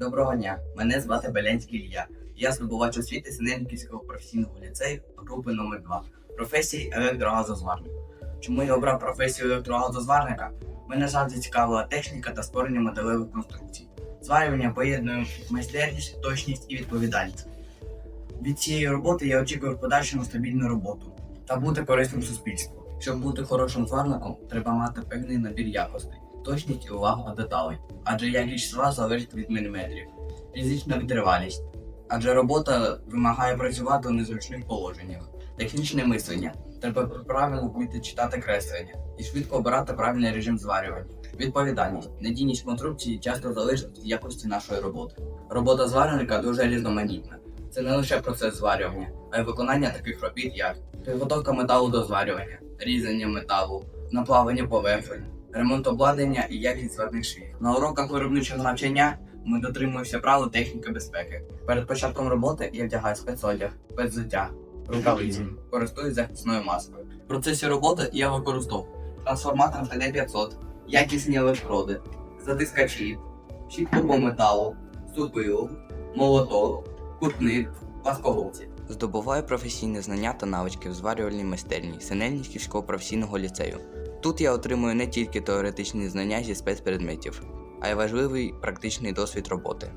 Доброго дня, мене звати Белянський Ілля. Я здобувач освіти Синельниківського професійного ліцею групи номер 2 професії електрогазозварник. Чому я обрав професію електрогазозварника? Мене завжди цікавила техніка та створення металевих конструкцій. Зварювання поєднує майстерність, точність і відповідальність. Від цієї роботи я очікую в подальшому стабільну роботу та бути корисним суспільству. Щоб бути хорошим зварником, треба мати певний набір якостей, точність і увагу до деталей, адже якість шва залежить від міліметрів, фізична витривалість, адже робота вимагає працювати у незручних положеннях, технічне мислення, треба правильно вміти читати креслення і швидко обирати правильний режим зварювання. Відповідальність, надійність конструкції часто залежить від якості нашої роботи. Робота зварника дуже різноманітна. Це не лише процес зварювання, а й виконання таких робіт, як підготовка металу до зварювання, різання металу, наплавання поверхонь, ремонт обладнання і якість зварних швів. На уроках виробничого навчання ми дотримуємося правил техніки безпеки. Перед початком роботи я вдягаю спецодяг, спецзуття, рукавиці, користуюсь захисною маскою. В процесі роботи я використовую трансформатор ТД-500, якісні електроди, затискачі, щітку по металу, супилу, молоток, кутник, пласкогубці. Здобуваю професійні знання та навички в зварювальній майстерні Синельниківського професійного ліцею. Тут я отримую не тільки теоретичні знання зі спецпредметів, а й важливий практичний досвід роботи.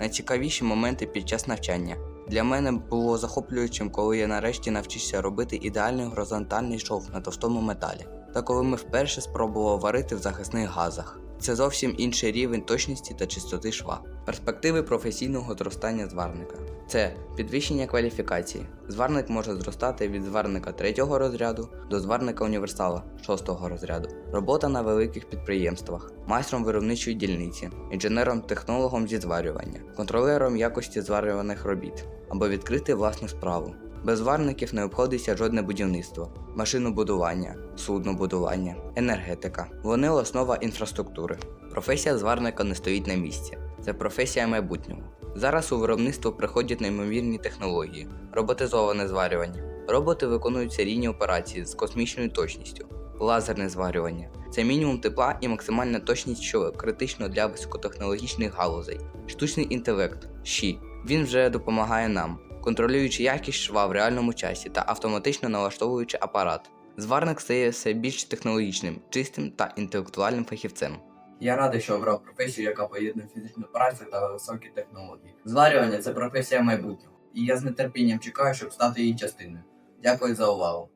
Найцікавіші моменти під час навчання для мене було захоплюючим, коли я нарешті навчився робити ідеальний горизонтальний шов на товстому металі, та коли ми вперше спробували варити в захисних газах. Це зовсім інший рівень точності та чистоти шва. Перспективи професійного зростання зварника. Це підвищення кваліфікації. Зварник може зростати від зварника третього розряду до зварника універсала шостого розряду. Робота на великих підприємствах, майстром виробничої дільниці, інженером-технологом зі зварювання, контролером якості зварюваних робіт або відкрити власну справу. Без зварників не обходиться жодне будівництво, машинобудування, суднобудування, енергетика. Вони основа інфраструктури. Професія зварника не стоїть на місці. Це професія майбутнього. Зараз у виробництво приходять неймовірні технології, роботизоване зварювання. Роботи виконують серійні операції з космічною точністю, лазерне зварювання. Це мінімум тепла і максимальна точність, що критично для високотехнологічних галузей. Штучний інтелект ЩІ. Він вже допомагає нам, контролюючи якість шва в реальному часі та автоматично налаштовуючи апарат. Зварник стає все більш технологічним, чистим та інтелектуальним фахівцем. Я радий, що обрав професію, яка поєднує фізичну працю та високі технології. Зварювання це професія майбутнього, і я з нетерпінням чекаю, щоб стати її частиною. Дякую за увагу.